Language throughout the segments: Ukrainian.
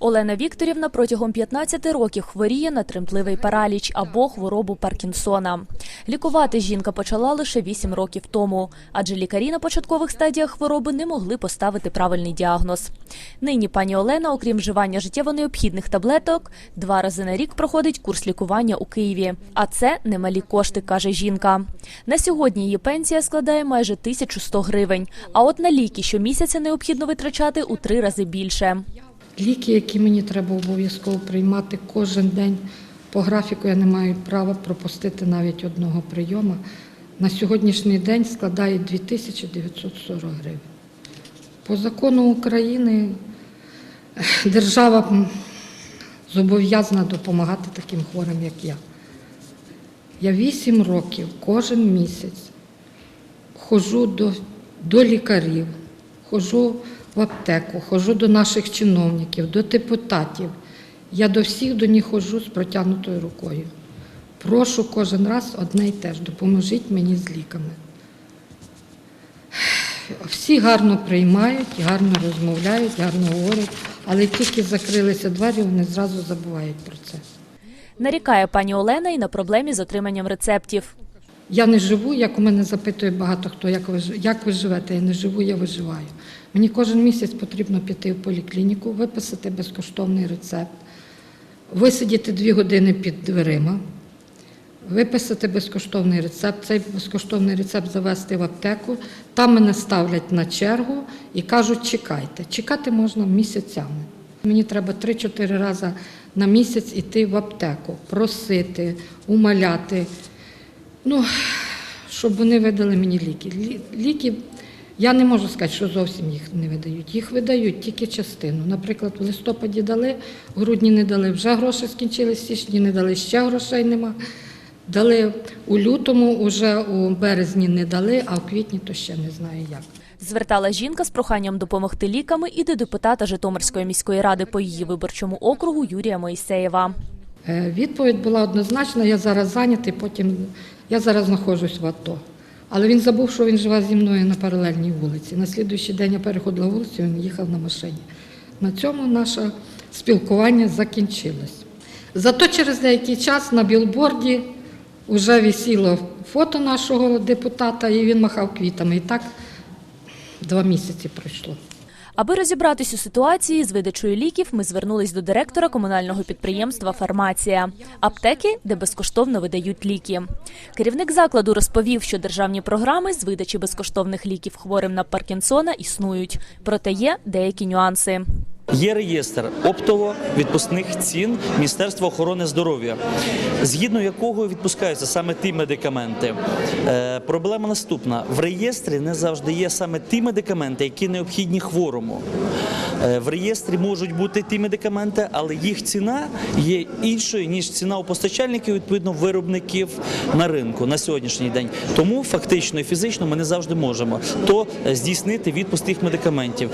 Олена Вікторівна протягом 15 років хворіє на тремтливий параліч або хворобу Паркінсона. Лікувати жінка почала лише 8 років тому, адже лікарі на початкових стадіях хвороби не могли поставити правильний діагноз. Нині пані Олена, окрім вживання життєво необхідних таблеток, два рази на рік проходить курс лікування у Києві. А це немалі кошти, каже жінка. На сьогодні її пенсія складає майже 1100 гривень. А от на ліки щомісяця необхідно витрачати у три рази більше. Ліки, які мені треба обов'язково приймати кожен день по графіку, я не маю права пропустити навіть одного прийому. На сьогоднішній день складає 2940 гривень. По закону України держава зобов'язана допомагати таким хворим, як я. Я 8 років кожен місяць ходжу до, до лікарів, ходжу в аптеку, ходжу до наших чиновників, до депутатів. Я до всіх до них ходжу з протягнутою рукою. Прошу кожен раз одне й те ж, допоможіть мені з ліками. Всі гарно приймають, гарно розмовляють, гарно говорять, але тільки закрилися двері, вони зразу забувають про це. Нарікає пані Олена і на проблемі з отриманням рецептів. Я не живу, як у мене запитує багато хто, як ви, як ви живете. Я не живу, я виживаю. Мені кожен місяць потрібно піти в поліклініку, виписати безкоштовний рецепт, висидіти дві години під дверима, виписати безкоштовний рецепт, цей безкоштовний рецепт завести в аптеку. Там мене ставлять на чергу і кажуть, чекайте. Чекати можна місяцями. Мені треба 3-4 рази на місяць іти в аптеку, просити, умаляти. Ну, щоб вони видали мені ліки. Ліки, я не можу сказати, що зовсім їх не видають. Їх видають тільки частину. Наприклад, в листопаді дали, в грудні не дали, вже гроші скінчились, в січні не дали, ще грошей нема. Дали у лютому, вже у березні не дали, а в квітні то ще не знаю як. Звертала жінка з проханням допомогти ліками і до депутата Житомирської міської ради по її виборчому округу Юрія Моїсеєва. Е, Відповідь була однозначна, я зараз зайнятий, потім я зараз знаходжусь в АТО. Але він забув, що він живе зі мною на паралельній вулиці. На слідуючий день я переходила вулицю, він їхав на машині. На цьому наше спілкування закінчилось. Зато через деякий час на білборді вже висіло фото нашого депутата, і він махав квітами. І так два місяці пройшло. Аби розібратись у ситуації з видачою ліків, ми звернулись до директора комунального підприємства Фармація аптеки, де безкоштовно видають ліки. Керівник закладу розповів, що державні програми з видачі безкоштовних ліків хворим на Паркінсона існують, проте є деякі нюанси. Є реєстр оптово-відпускних цін Міністерства охорони здоров'я, згідно якого відпускаються саме ті медикаменти. Е, проблема наступна: в реєстрі не завжди є саме ті медикаменти, які необхідні хворому. Е, в реєстрі можуть бути ті медикаменти, але їх ціна є іншою ніж ціна у постачальників, відповідно виробників на ринку на сьогоднішній день. Тому фактично і фізично ми не завжди можемо то е, здійснити відпуск тих медикаментів.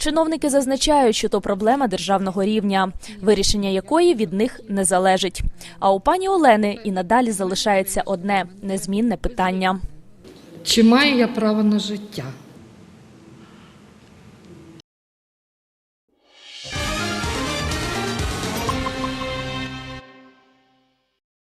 Чиновники зазначають, що то проблема державного рівня, вирішення якої від них не залежить. А у пані Олени і надалі залишається одне незмінне питання. Чи маю я право на життя?